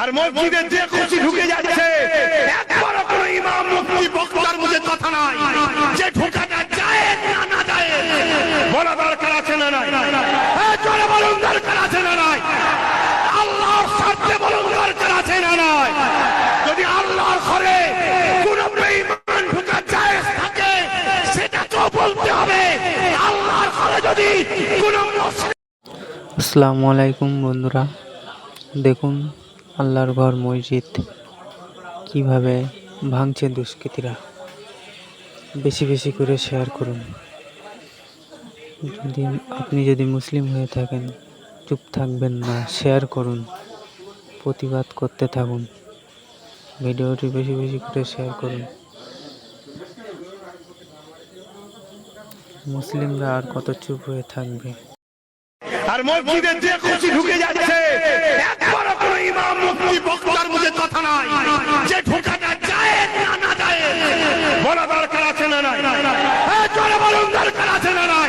আর মসজিদে যে খুশি ঢুকে যাচ্ছে, একবারও কোনো ইমাম মুফতি বক্তার কথা নাই। যে যায় না না যায়, বলা দরকার আছে না নাই? জোরে বলুন, দরকার আছে না নাই? আল্লাহর বলুন, দরকার আছে না নাই? যদি আল্লাহর ঘরে কোন বেঈমান ঢোকা যায় থাকে, সেটা তো বলতে হবে। আল্লাহর ঘরে যদি আসসালামু আলাইকুম বন্ধুরা। দেখুন আল্লাহর ঘর, মসজিদ, কীভাবে ভাঙছে দুষ্কৃতীরা? বেশি বেশি করে শেয়ার করুন। যদি আপনি যদি মুসলিম হয়ে থাকেন, চুপ থাকবেন না শেয়ার করুন, প্রতিবাদ করতে থাকুন, ভিডিওটি বেশি বেশি করে শেয়ার করুন। মুসলিমরা আর কত চুপ হয়ে থাকবে? আর মসজিদে যে খুশি ঢুকে যাচ্ছে একবারও কোনো ইমাম মুফতি বক্তার মুখে কথা নাই যে ঢোকাটা যায় না না, যায় বলা দরকার আছে না নাই? হ্যাঁ জোরে বলুন, দরকার আছে না নাই?